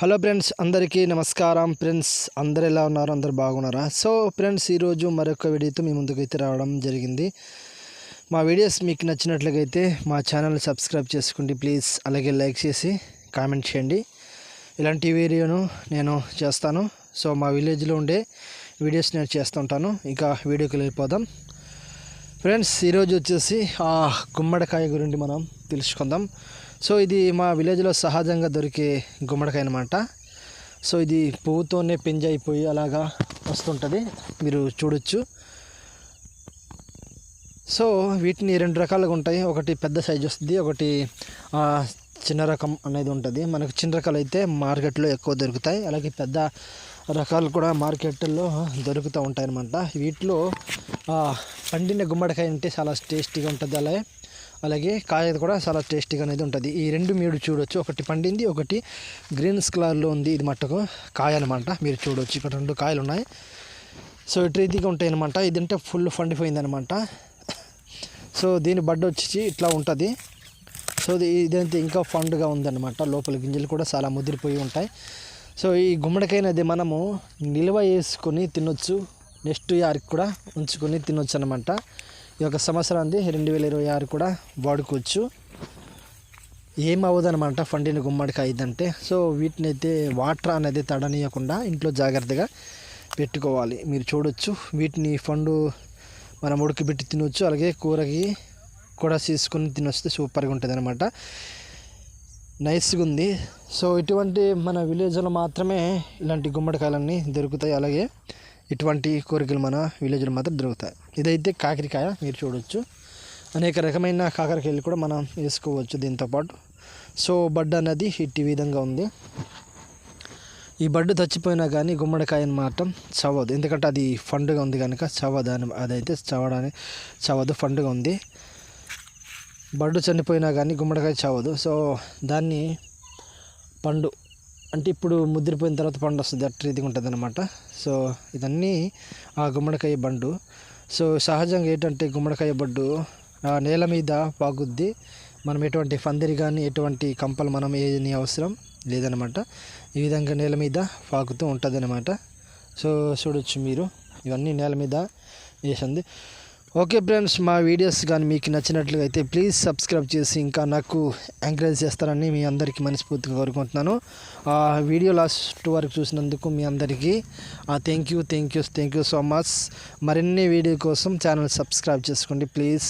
Hello friends అందరికీ నమస్కారం. Friends అందరు ఎలా ఉన్నారు? అందరు బాగున్నారా? సో ఫ్రెండ్స్ ఈరోజు మరొక వీడియోతో మీ ముందుకైతే రావడం జరిగింది. మా వీడియోస్ మీకు నచ్చినట్లయితే మా ఛానల్ సబ్స్క్రైబ్ చేసుకోండి ప్లీజ్ అలాగే లైక్ చేసి కామెంట్ చేయండి. ఇలాంటి వీడియోను నేను చేస్తాను. సో మా విలేజ్లో ఉండే వీడియోస్ నేను చేస్తుంటాను ఇక వీడియోకి వెళ్ళిపోదాం. ఫ్రెండ్స్ ఈరోజు వచ్చేసి ఆ గుమ్మడికాయ గురించి మనం తెలుసుకుందాం. సో ఇది మా విలేజ్లో సహజంగా దొరికే గుమ్మడికాయ అనమాట సో ఇది పువ్వుతోనే పెంజ్ అయిపోయి అలాగా వస్తుంటుంది. మీరు చూడొచ్చు. సో వీటిని రెండు రకాలుగా ఉంటాయి. ఒకటి పెద్ద సైజ్ వస్తుంది ఒకటి చిన్న రకం అనేది ఉంటుంది. మనకు చిన్న రకాలు అయితే మార్కెట్లో ఎక్కువ దొరుకుతాయి. అలాగే పెద్ద రకాలు కూడా మార్కెట్లో దొరుకుతూ ఉంటాయి అన్నమాట వీటిలో పండిన గుమ్మడికాయ అంటే చాలా టేస్టీగా ఉంటుంది అలాగే. అలాగే కాయ కూడా చాలా టేస్టీగా అనేది ఉంటుంది. ఈ రెండు మీరు చూడొచ్చు. ఒకటి పండింది ఒకటి గ్రీన్స్ కలర్లో ఉంది. ఇది మట్టుకు కాయ అనమాట మీరు చూడొచ్చు. ఇక్కడ రెండు కాయలు ఉన్నాయి. సో ఇటు రీతిగా ఉంటాయి అనమాట ఇదంటే ఫుల్ పండిపోయింది అనమాట సో దీని బడ్డ వచ్చి ఇట్లా ఉంటుంది. సో ఇది ఇంకా ఫండ్గా ఉందన్నమాట. లోపల గింజలు కూడా చాలా ముదిరిపోయి ఉంటాయి. సో ఈ గుమ్మడికాయనది మనము నిల్వ వేసుకొని తినొచ్చు. నెక్స్ట్ ఇయర్కి కూడా ఉంచుకొని తినొచ్చు అనమాట ఈ యొక్క సంవత్సరాన్ని రెండు వేల ఇరవై ఆరు కూడా వాడుకోవచ్చు. ఏం అవ్వదనమాట పండిన గుమ్మడికాయ ఇదంటే సో వీటిని అయితే వాటర్ అనేది తడనీయకుండా ఇంట్లో జాగ్రత్తగా పెట్టుకోవాలి. మీరు చూడొచ్చు వీటిని పండు మనం ఉడకబెట్టి తినొచ్చు. అలాగే కూరకి కూడా తీసుకొని తినొస్తే సూపర్గా ఉంటుంది అనమాట నైస్గా ఉంది సో ఇటువంటి మన విలేజ్లో మాత్రమే ఇలాంటి గుమ్మడికాయలన్నీ దొరుకుతాయి. అలాగే ఇటువంటి కోరికలు మన విలేజ్లో మాత్రం దొరుకుతాయి. ఇదైతే కాకరకాయ మీరు చూడొచ్చు. అనేక రకమైన కాకరకాయలు కూడా మనం వేసుకోవచ్చు దీంతో పాటు. సో బడ్ అనేది ఇట్టి విధంగా ఉంది. ఈ బడ్డు చచ్చిపోయినా కానీ గుమ్మడికాయని మాత్రం చవదు. ఎందుకంటే అది ఫండుగా ఉంది కనుక చవదు అని అదైతే చవడానికి చవదు ఫండుగా ఉంది. బడ్డు చనిపోయినా కానీ గుమ్మడికాయ చవ్వదు సో దాన్ని పండు అంటే ఇప్పుడు ముదిరిపోయిన తర్వాత పండు వస్తుంది అట్ట ఇది ఉంటుంది అనమాట సో ఇదన్నీ ఆ గుమ్మడికాయ బండు. సో సహజంగా ఏంటంటే గుమ్మడికాయ బడ్డు ఆ నేల మీద పాకుద్ది. మనం ఎటువంటి పందిరి కానీ ఎటువంటి కంపలు మనం ఏని అవసరం లేదనమాట ఈ విధంగా నేల మీద పాకుతూ ఉంటుంది అనమాట సో చూడొచ్చు మీరు. ఇవన్నీ నేల మీద వేసింది. ఓకే ఫ్రెండ్స్ మా వీడియోస్ కానీ మీకు నచ్చినట్లుగా అయితే ప్లీజ్ సబ్స్క్రైబ్ చేసి ఇంకా నాకు ఎంకరేజ్ చేస్తారని మీ అందరికీ మనస్ఫూర్తిగా కోరుకుంటున్నాను. ఆ వీడియో లాస్ట్ వరకు చూసినందుకు మీ అందరికీ thank you thank you thank you so much మరిన్ని వీడియో కోసం ఛానల్ సబ్స్క్రైబ్ చేసుకోండి ప్లీజ్.